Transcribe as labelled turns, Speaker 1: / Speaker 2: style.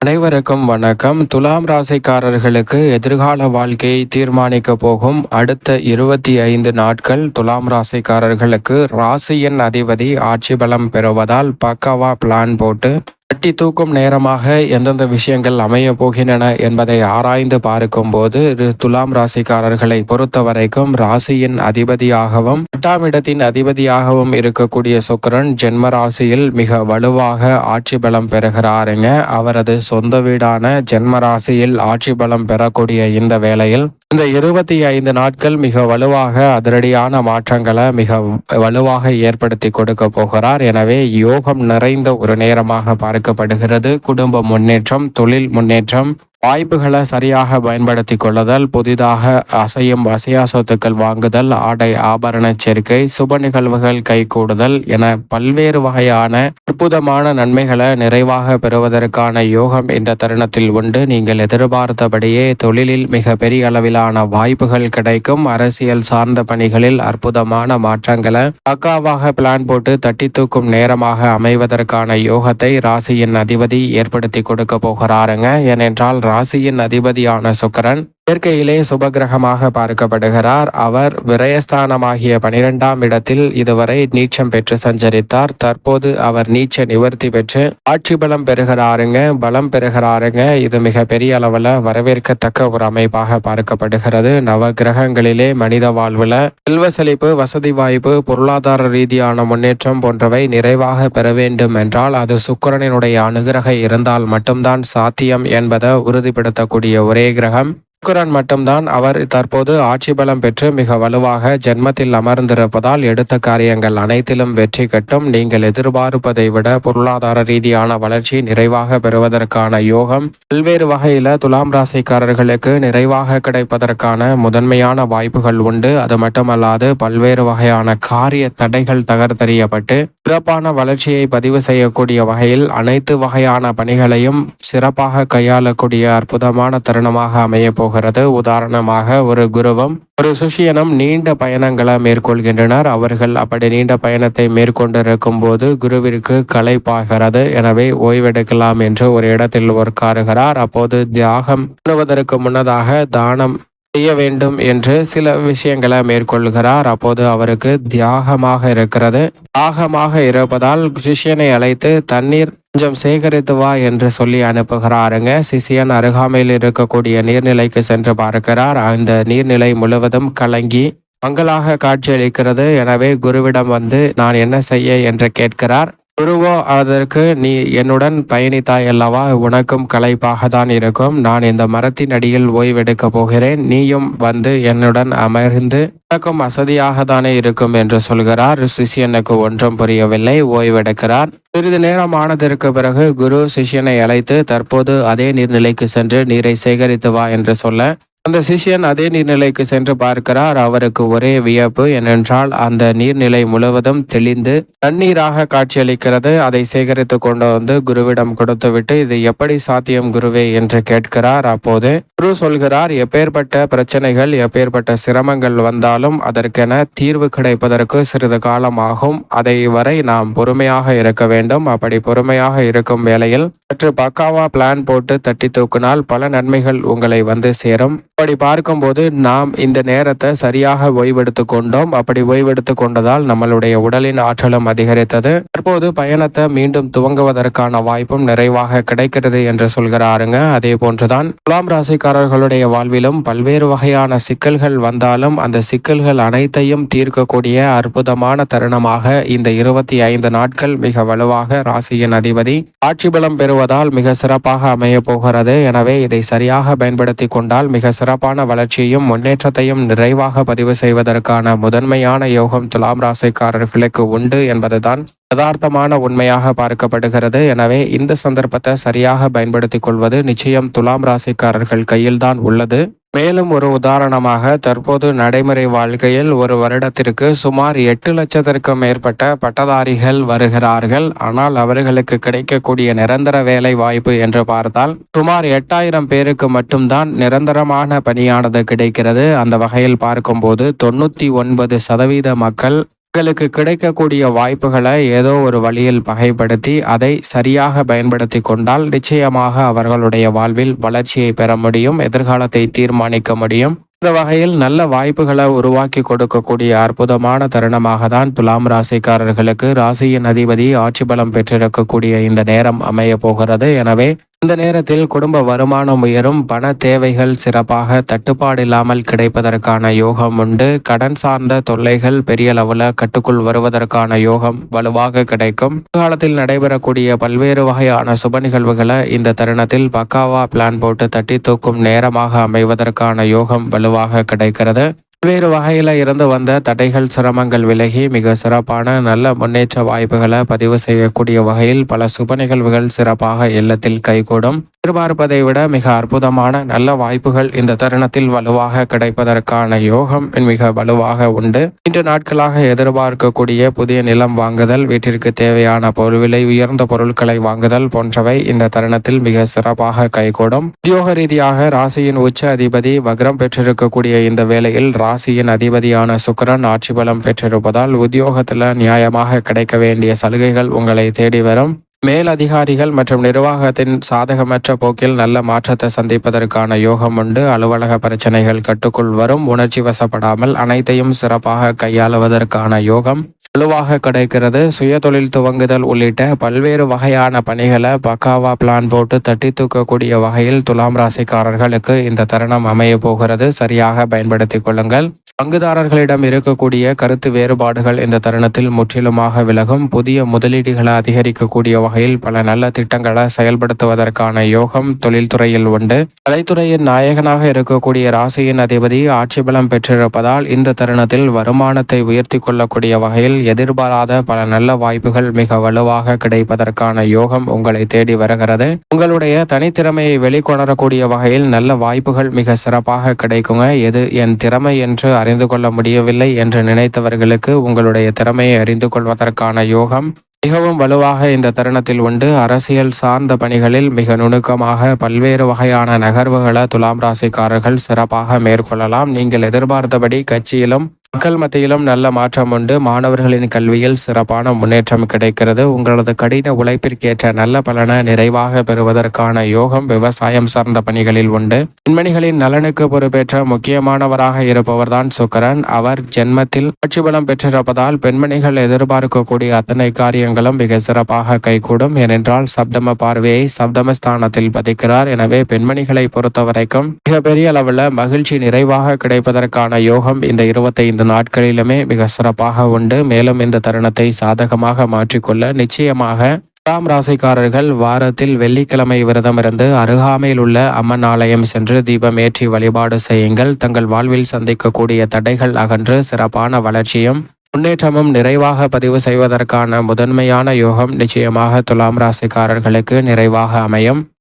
Speaker 1: அனைவருக்கும் வணக்கம். துலாம் ராசிக்காரர்களுக்கு எதிர்கால வாழ்க்கையை தீர்மானிக்க போகும் அடுத்த இருபத்தி ஐந்து நாட்கள் துலாம் ராசிக்காரர்களுக்கு ராசியின் அதிபதி ஆட்சி பலம் பெறுவதால் பக்காவா பிளான் போட்டு கட்டி தூக்கும் நேரமாக எந்தெந்த விஷயங்கள் அமைய போகின்றன என்பதை ஆராய்ந்து பார்க்கும்போது ரு- துலாம் ராசிக்காரர்களை பொறுத்த வரைக்கும் ராசியின் அதிபதியாகவும் எட்டாம் இடத்தின் அதிபதியாகவும் இருக்கக்கூடிய சுக்கிரன் ஜென்ம ராசியில் மிக வலுவாக ஆட்சி பலம் பெறுகிறாருங்க. அவரது சொந்த வீடான ஜென்ம ராசியில் ஆட்சி பலம் பெறக்கூடிய இந்த வேளையில் இந்த இருபத்தி ஐந்து நாட்கள் மிக வலுவாக அதிரடியான மாற்றங்களை மிக வலுவாக ஏற்படுத்தி கொடுக்க போகிறார். எனவே யோகம் நிறைந்த ஒரு நேரமாக பார்க்கப்படுகிறது. குடும்ப முன்னேற்றம் தொழில் முன்னேற்றம் வாய்ப்புகளை சரியாக பயன்படுத்தி கொள்ளுதல் புதிதாக அசையும் அசையா சொத்துக்கள் வாங்குதல் ஆடை ஆபரண சேர்க்கை சுப நிகழ்வுகள் கைகூடுதல் என பல்வேறு வகையான அற்புதமான நன்மைகளை நிறைவாக பெறுவதற்கான யோகம் இந்த தருணத்தில் உண்டு. நீங்கள் எதிர்பார்த்தபடியே தொழிலில் மிக பெரிய அளவிலான வாய்ப்புகள் கிடைக்கும். அரசியல் சார்ந்த பணிகளில் அற்புதமான மாற்றங்களை பக்காவாக பிளான் போட்டு தட்டி தூக்கும் நேரமாக அமைவதற்கான யோகத்தை ராசியின் அதிபதி ஏற்படுத்தி கொடுக்க போகிறாருங்க. ஏனென்றால் ராசியின் அதிபதியான சுக்கரன் இயற்கையிலே சுபகிரகமாக பார்க்கப்படுகிறார். அவர் விரயஸ்தானமாகிய பனிரெண்டாம் இடத்தில் இதுவரை நீச்சம் பெற்று சஞ்சரித்தார். தற்போது அவர் நீச்ச நிவர்த்தி பெற்று ஆட்சி பலம் பெறுகிறாருங்க பலம் பெறுகிறாருங்க. இது மிக பெரிய அளவில் வரவேற்கத்தக்க ஒரு அமைப்பாக பார்க்கப்படுகிறது. நவ கிரகங்களிலே மனித வாழ்வுல செல்வ செழிப்பு வசதி வாய்ப்பு பொருளாதார ரீதியான முன்னேற்றம் போன்றவை நிறைவாக பெற வேண்டும் என்றால் அது சுக்கிரனினுடைய அனுகிரக இருந்தால் மட்டும்தான் சாத்தியம் என்பதை உறுதிப்படுத்தக்கூடிய ஒரே கிரகம் சுக்கிரன் மட்டும்தான் அவர் தற்போது ஆட்சி பலம் பெற்று மிக வலுவாக ஜென்மத்தில் அமர்ந்திருப்பதால் எடுத்த காரியங்கள் அனைத்திலும் வெற்றி கட்டும். நீங்கள் எதிர்பார்ப்பதை விட பொருளாதார ரீதியான வளர்ச்சி நிறைவாக பெறுவதற்கான யோகம் பல்வேறு வகையில துலாம் ராசிக்காரர்களுக்கு நிறைவாக கிடைப்பதற்கான முதன்மையான வாய்ப்புகள் உண்டு. அது மட்டுமல்லாது பல்வேறு வகையான காரிய தடைகள் தகர்த்தெறியப்பட்டு சிறப்பான வளர்ச்சியை பதிவு செய்யக்கூடிய வகையில் அனைத்து வகையான பணிகளையும் சிறப்பாக கையாளக்கூடிய அற்புதமான தருணமாக அமைய போகிறது. உதாரணமாக ஒரு குருவும் ஒரு சுஷியனும் நீண்ட பயணங்களை மேற்கொள்கின்றனர். அவர்கள் அப்படி நீண்ட பயணத்தை மேற்கொண்டிருக்கும் போது குருவிற்கு களைப்பாகிறது எனவே ஓய்வெடுக்கலாம் என்று ஒரு இடத்தில் உட்காருகிறார். அப்போது தியாகம் பண்ணுவதற்கு முன்னதாக தானம் செய்ய வேண்டும் என்று சில விஷயங்களை மேற்கொள்கிறார். அப்போது அவருக்கு தியாகமாக இருக்கிறது. தாகமாக இருப்பதால் சிஷ்யனை அழைத்து தண்ணீர் கொஞ்சம் சேகரித்து வா என்று சொல்லி அனுப்புகிறாருங்க. சிஷியன் அருகாமையில் இருக்கக்கூடிய நீர்நிலைக்கு சென்று பார்க்கிறார். அந்த நீர்நிலை முழுவதும் கலங்கி மங்களாக காட்சியளிக்கிறது. எனவே குருவிடம் வந்து நான் என்ன செய்ய? என்று கேட்கிறார். குருவோ அதற்கு நீ என்னுடன் பயணித்தாய் அல்லவா? உனக்கும் களைப்பாக தான் இருக்கும். நான் இந்த மரத்தின் அடியில் ஓய்வெடுக்க போகிறேன். நீயும் வந்து என்னுடன் அமர்ந்து உனக்கும் வசதியாக தானே இருக்கும் என்று சொல்கிறார். சிஷியனுக்கு ஒன்றும் புரியவில்லை. ஓய்வெடுக்கிறார். சிறிது நேரம் ஆனதற்கு பிறகு குரு சிஷ்யனை அழைத்து தற்போது அதே நீர்நிலைக்கு சென்று நீரை சேகரித்து வா என்று சொல்ல அந்த சிஷ்யன் அதே நீர்நிலைக்கு சென்று பார்க்கிறார். அவருக்கு ஒரே வியப்பு ஏனென்றால் அந்த நீர்நிலை முழுவதும் தெளிந்து தண்ணீராக காட்சியளிக்கிறது. அதை சேகரித்து கொண்டு வந்து குருவிடம் கொடுத்துவிட்டு இது எப்படி சாத்தியம் குருவே? என்று கேட்கிறார். அப்போது குரு சொல்கிறார் எப்பேற்பட்ட பிரச்சனைகள் எப்பேற்பட்ட சிரமங்கள் வந்தாலும் அதற்கென தீர்வு கிடைப்பதற்கு சிறிது காலம் ஆகும் அதை வரை நாம் பொறுமையாக இருக்க வேண்டும். அப்படி பொறுமையாக இருக்கும் வேளையில் சற்று பக்காவா பிளான் போட்டு தட்டி தூக்கினால் பல நன்மைகள் உங்களை வந்து சேரும். அப்படி பார்க்கும்போது நாம் இந்த நேரத்தை சரியாக ஓய்வெடுத்து கொண்டோம். அப்படி ஓய்வெடுத்து கொண்டதால் நம்மளுடைய உடலின் ஆற்றலும் அதிகரித்தது. தற்போது பயணத்தை மீண்டும் துவங்குவதற்கான வாய்ப்பும் நிறைவாக கிடைக்கிறது என்று சொல்கிறாருங்க. அதே போன்றுதான் துலாம் ராசிக்காரர்களுடைய வாழ்விலும் பல்வேறு வகையான சிக்கல்கள் வந்தாலும் அந்த சிக்கல்கள் அனைத்தையும் தீர்க்கக்கூடிய அற்புதமான தருணமாக இந்த இருபத்தி ஐந்து நாட்கள் மிக வலுவாக ராசியின் அதிபதி ஆட்சி பலம் பெறுவதால் மிக சிறப்பாக அமைய போகிறது. எனவே இதை சரியாக பயன்படுத்தி கொண்டால் மிக சிறப்பான வளர்ச்சியையும் முன்னேற்றத்தையும் நிறைவாக பதிவு செய்வதற்கான முதன்மையான யோகம் துலாம் ராசிக்காரர்களுக்கு உண்டு என்பதுதான் யதார்த்தமான உண்மையாக பார்க்கப்படுகிறது. எனவே இந்த சந்தர்ப்பத்தை சரியாக பயன்படுத்திக் கொள்வது நிச்சயம் துலாம் ராசிக்காரர்கள் கையில்தான் உள்ளது. மேலும் ஒரு உதாரணமாக தற்போது நடைமுறை வாழ்க்கையில் ஒரு வருடத்திற்கு சுமார் எட்டு லட்சத்திற்கும் மேற்பட்ட பட்டதாரிகள் வருகிறார்கள். ஆனால் அவர்களுக்கு கிடைக்கக்கூடிய நிரந்தர வேலை வாய்ப்பு என்று பார்த்தால் சுமார் எட்டாயிரம் பேருக்கு மட்டும்தான் நிரந்தரமான பணியானது கிடைக்கிறது. அந்த வகையில் பார்க்கும்போது தொண்ணூத்தி ஒன்பது சதவீத மக்கள் உங்களுக்கு கிடைக்கக்கூடிய வாய்ப்புகளை ஏதோ ஒரு வழியில் பகைப்படுத்தி அதை சரியாக பயன்படுத்தி கொண்டால் நிச்சயமாக அவர்களுடைய வாழ்வில் வளர்ச்சியை பெற முடியும் எதிர்காலத்தை தீர்மானிக்க முடியும். இந்த வகையில் நல்ல வாய்ப்புகளை உருவாக்கி கொடுக்கக்கூடிய அற்புதமான தருணமாக தான் துலாம் ராசிக்காரர்களுக்கு ராசியின் அதிபதி ஆட்சி பலம் பெற்றிருக்கக்கூடிய இந்த நேரம் அமைய போகிறது. எனவே இந்த நேரத்தில் குடும்ப வருமானம் உயரும் பண தேவைகள் சிறப்பாக தட்டுப்பாடு இல்லாமல் கிடைப்பதற்கான யோகம் உண்டு. கடன் சார்ந்த தொல்லைகள் பெரிய அளவில் கட்டுக்குள் வருவதற்கான யோகம் வலுவாக கிடைக்கும். காலத்தில் நடைபெறக்கூடிய பல்வேறு வகையான சுப நிகழ்வுகளை இந்த தருணத்தில் பக்காவா பிளான் போட்டு தட்டி தூக்கும் நேரமாக அமைவதற்கான யோகம் வலுவாக கிடைக்கிறது. பல்வேறு வகையில் இருந்து வந்த தடைகள் சிரமங்கள் விலகி மிக சிறப்பான நல்ல முன்னேற்ற வாய்ப்புகளை பதிவு செய்யக்கூடிய வகையில் பல சுப நிகழ்வுகள் சிறப்பாக இல்லத்தில் கைகூடும். எதிர்பார்ப்பதை விட மிக அற்புதமான நல்ல வாய்ப்புகள் இந்த தருணத்தில் வலுவாக கிடைப்பதற்கான யோகம் மிக வலுவாக உண்டு. இன்று நாட்களாக எதிர்பார்க்கக்கூடிய புதிய நிலம் வாங்குதல் வீட்டிற்கு தேவையான பொருள் விலை உயர்ந்த பொருட்களை வாங்குதல் போன்றவை இந்த தருணத்தில் மிக சிறப்பாக கைகூடும். உத்தியோக ரீதியாக ராசியின் உச்ச அதிபதி வக்ரம் பெற்றிருக்கக்கூடிய இந்த வேளையில் ராசியின் அதிபதியான சுக்கரன் ஆட்சி பலம் பெற்றிருப்பதால் உத்தியோகத்தில் நியாயமாக கிடைக்க வேண்டிய சலுகைகள் உங்களை தேடி வரும். மேல் அதிகாரிகள் மற்றும் நிர்வாகத்தின் சாதகமற்ற போக்கில் நல்ல மாற்றத்தை சந்திப்பதற்கான யோகம் உண்டு. அலுவலக பிரச்சனைகள் கட்டுக்குள் வரும். உணர்ச்சி வசப்படாமல் அனைத்தையும் சிறப்பாக கையாளுவதற்கான யோகம் வலுவாக கிடைக்கிறது. சுய தொழில் துவங்குதல் உள்ளிட்ட பல்வேறு வகையான பணிகளை பக்காவா பிளான் போட்டு தட்டி தூக்கக்கூடிய வகையில் துலாம் ராசிக்காரர்களுக்கு இந்த தருணம் அமைய போகிறது. சரியாக பயன்படுத்திக் கொள்ளுங்கள். பங்குதாரர்களிடம் இருக்கக்கூடிய கருத்து வேறுபாடுகள் இந்த தருணத்தில் முற்றிலுமாக விலகும். புதிய முதலீடுகளை அதிகரிக்கக்கூடிய வகையில் பல நல்ல திட்டங்களை செயல்படுத்துவதற்கான யோகம் தொழில்துறையில் உண்டு. கலைத்துறையின் நாயகனாக இருக்கக்கூடிய ராசியின் அதிபதி ஆட்சி பலம் பெற்றிருப்பதால் இந்த தருணத்தில் வருமானத்தை உயர்த்தி கொள்ளக்கூடிய வகையில் எதிர்பாராத பல நல்ல வாய்ப்புகள் மிக வலுவாக கிடைப்பதற்கான யோகம் உங்களை தேடி வருகிறது. உங்களுடைய தனித்திறமையை வெளிக்கொணரக்கூடிய வகையில் நல்ல வாய்ப்புகள் மிக சிறப்பாக கிடைக்குங்க. எது என் திறமை என்று அறிந்து கொள்ள முடியவில்லை என்று நினைத்தவர்களுக்கு உங்களுடைய திறமையை அறிந்து கொள்வதற்கான யோகம் மிகவும் வலுவாக இந்த தருணத்தில் உண்டு. அரசியல் சார்ந்த பணிகளில் மிக நுணுக்கமாக பல்வேறு வகையான நகர்வுகளை துலாம் ராசிக்காரர்கள் சிறப்பாக மேற்கொள்ளலாம். நீங்கள் எதிர்பார்த்தபடி கட்சியிலும் மக்கள் மத்தியிலும் நல்ல மாற்றம் உண்டு. மாணவர்களின் கல்வியில் சிறப்பான முன்னேற்றம் கிடைக்கிறது. உங்களது கடின உழைப்பிற்கேற்ற நல்ல பலனை நிறைவாக பெறுவதற்கான யோகம் விவசாயம் சார்ந்த பணிகளில் உண்டு. பெண்மணிகளின் நலனுக்கு பொறுப்பேற்ற முக்கியமானவராக இருப்பவர்தான் சுக்கரன். அவர் ஜென்மத்தில் ஆட்சி பலம் பெற்றிருப்பதால் பெண்மணிகள் எதிர்பார்க்கக்கூடிய அத்தனை காரியங்களும் மிக சிறப்பாக கைகூடும். ஏனென்றால் சப்தம பார்வையை சப்தமஸ்தானத்தில் பதிக்கிறார். எனவே பெண்மணிகளை பொறுத்தவரைக்கும் மிகப்பெரிய அளவில் மகிழ்ச்சி நிறைவாக கிடைப்பதற்கான யோகம் இந்த இருபத்தைந்து ஐந்து நாட்களிலுமே மிக சிறப்பாக உண்டு. மேலும் இந்த தருணத்தை சாதகமாக மாற்றிக்கொள்ள நிச்சயமாக ராம் ராசிக்காரர்கள் வாரத்தில் வெள்ளிக்கிழமை விரதம் இருந்து அருகாமையில் உள்ள அம்மன் ஆலயம் சென்று தீபம் ஏற்றி வழிபாடு செய்யுங்கள். தங்கள் வாழ்வில் சந்திக்கக்கூடிய தடைகள் அகன்று சிறப்பான வளர்ச்சியும் முன்னேற்றமும் நிறைவாக பதிவு செய்வதற்கான முதன்மையான யோகம் நிச்சயமாக துலாம் ராசிக்காரர்களுக்கு நிறைவாக அமையும்.